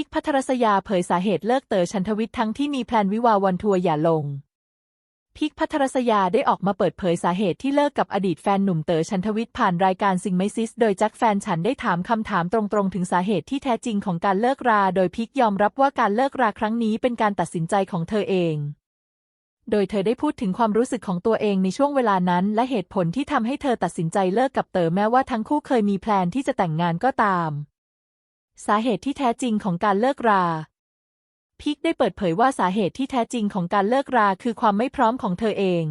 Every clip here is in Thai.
พิกพัทรศยาเผยสาเหตุเลิกเต๋อชันทวิทย์ทั้งที่มีแพลนวิวาวันทัวร์อย่าลงพิกพัทรศยาได้ออกมาเปิดเผยสาเหตุที่เลิกกับอดีตแฟนหนุ่มเต๋อชันทวิทย์ผ่านรายการซิงไมซิส โดยจ็คแฟนฉันได้ถามคำถามตรงๆ ถึงสาเหตุที่แท้จริงของการเลิกรา โดยพิกยอมรับว่าการเลิกราครั้งนี้เป็นการตัดสินใจของเธอเอง โดยเธอได้พูดถึงความรู้สึกของตัวเองในช่วงเวลานั้น และเหตุผลที่ทำให้เธอตัดสินใจเลิกกับเต๋อแม้ว่าทั้งคู่เคยมีแพลนที่จะแต่งงานก็ตาม สาเหตุที่แท้จริงของการเลิกรา พิกได้เปิดเผยว่าสาเหตุที่แท้จริงของการเลิกราคือความไม่พร้อมของเธอเอง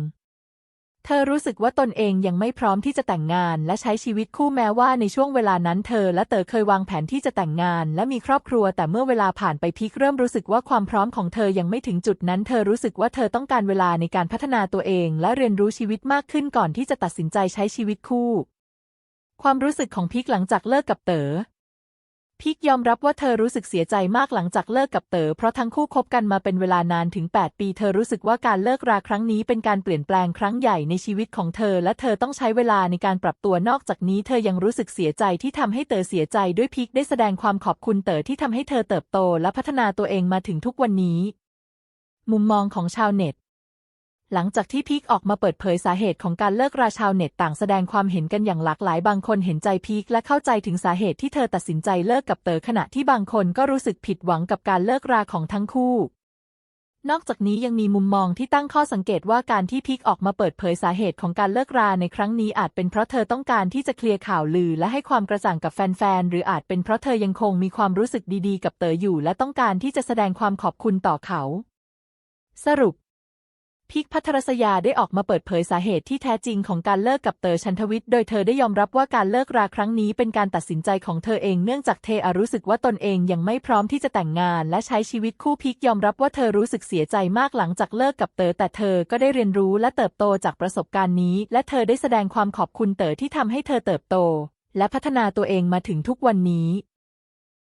เธอรู้สึกว่าตนเองยังไม่พร้อมที่จะแต่งงานและใช้ชีวิตคู่แม้ว่าในช่วงเวลานั้นเธอและเต๋อเคยวางแผนที่จะแต่งงานและมีครอบครัว แต่เมื่อเวลาผ่านไปพิกเริ่มรู้สึกว่าความพร้อมของเธอยังไม่ถึงจุดนั้น เธอรู้สึกว่าเธอต้องการเวลาในการพัฒนาตัวเอง และเรียนรู้ชีวิตมากขึ้นก่อนที่จะตัดสินใจใช้ชีวิตคู่ ความรู้สึกของพิกหลังจากเลิกกับเต๋อ พิกยอมรับว่าเธอรู้สึกเสียใจมากหลังจากเลิกกับเต๋อเพราะทั้งคู่คบกันมาเป็นเวลานานถึง 8 ปีเธอรู้สึกว่าการเลิกราครั้งนี้เป็นการเปลี่ยนแปลงครั้งใหญ่ในชีวิตของเธอ และเธอต้องใช้เวลาในการปรับตัวนอกจากนี้ เธอยังรู้สึกเสียใจที่ทำให้เต๋อเสียใจด้วยพิกได้แสดงความขอบคุณเต๋อที่ทำให้เธอเติบโตและพัฒนาตัวเองมาถึงทุกวันนี้ มุมมองของชาวเน็ต หลังจากที่พีคออกมาเปิดเผยสาเหตุของการเลิกราชาวเน็ตต่างแสดงความเห็นกันอย่างหลากหลายบางคนเห็นใจพีคและเข้าใจถึงสาเหตุที่เธอตัดสินใจเลิกกับเต๋อขณะที่บางคนก็รู้สึกผิดหวังกับการเลิกราของทั้งคู่ นอกจากนี้ยังมีมุมมองที่ตั้งข้อสังเกตว่าการที่พีคออกมาเปิดเผยสาเหตุของการเลิกราในครั้งนี้อาจเป็นเพราะเธอต้องการที่จะเคลียร์ข่าวลือและให้ความกระจ่างกับแฟนๆหรืออาจเป็นเพราะเธอยังคงมีความรู้สึกดีๆ กับเต๋ออยู่ และต้องการที่จะแสดงความขอบคุณต่อเขา สรุป พิกพัทรศยาได้ออกมาเปิดเผยสาเหตุที่แท้จริงของการเลิกกับเต๋อชันทวิทย์ โดยเธอได้ยอมรับว่าการเลิกราครั้งนี้เป็นการตัดสินใจของเธอเองเนื่องจากเธอรู้สึกว่าตนเองยังไม่พร้อมที่จะแต่งงาน และใช้ชีวิตคู่พิกยอมรับว่าเธอรู้สึกเสียใจมากหลังจากเลิกกับเต๋อแต่เธอก็ได้เรียนรู้และเติบโตจากประสบการณ์นี้ และเธอได้แสดงความขอบคุณเต๋อที่ทำให้เธอเติบโต และพัฒนาตัวเองมาถึงทุกวันนี้